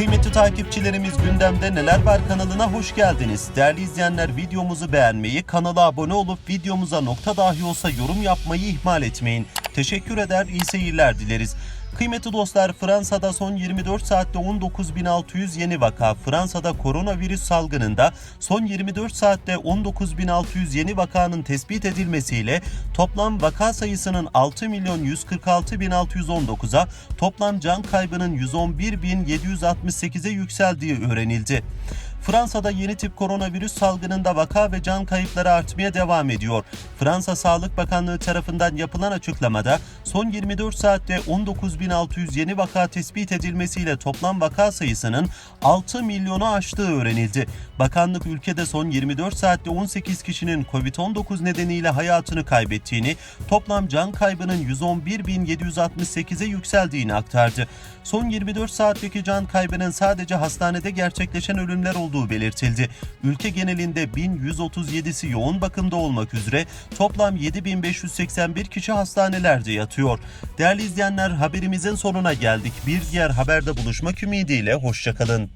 Kıymetli takipçilerimiz gündemde neler var kanalına hoş geldiniz. Değerli izleyenler videomuzu beğenmeyi, kanala abone olup videomuza nokta dahi olsa yorum yapmayı ihmal etmeyin. Teşekkür eder, iyi seyirler dileriz. Kıymetli dostlar Fransa'da son 24 saatte 19.600 yeni vaka. Fransa'da koronavirüs salgınında son 24 saatte 19.600 yeni vakanın tespit edilmesiyle toplam vaka sayısının 6 milyon 146.619'a toplam can kaybının 111.768'e yükseldiği öğrenildi. Fransa'da yeni tip koronavirüs salgınında vaka ve can kayıpları artmaya devam ediyor. Fransa Sağlık Bakanlığı tarafından yapılan açıklamada son 24 saatte 19.600 yeni vaka tespit edilmesiyle toplam vaka sayısının 6 milyonu aştığı öğrenildi. Bakanlık ülkede son 24 saatte 18 kişinin COVID-19 nedeniyle hayatını kaybettiğini, toplam can kaybının 111.768'e yükseldiğini aktardı. Son 24 saatteki can kaybının sadece hastanede gerçekleşen ölümler olduğu belirtildi. Ülke genelinde 1137'si yoğun bakımda olmak üzere toplam 7581 kişi hastanelerde yatıyor. Değerli izleyenler haberimizin sonuna geldik. Bir diğer haberde buluşmak ümidiyle hoşçakalın.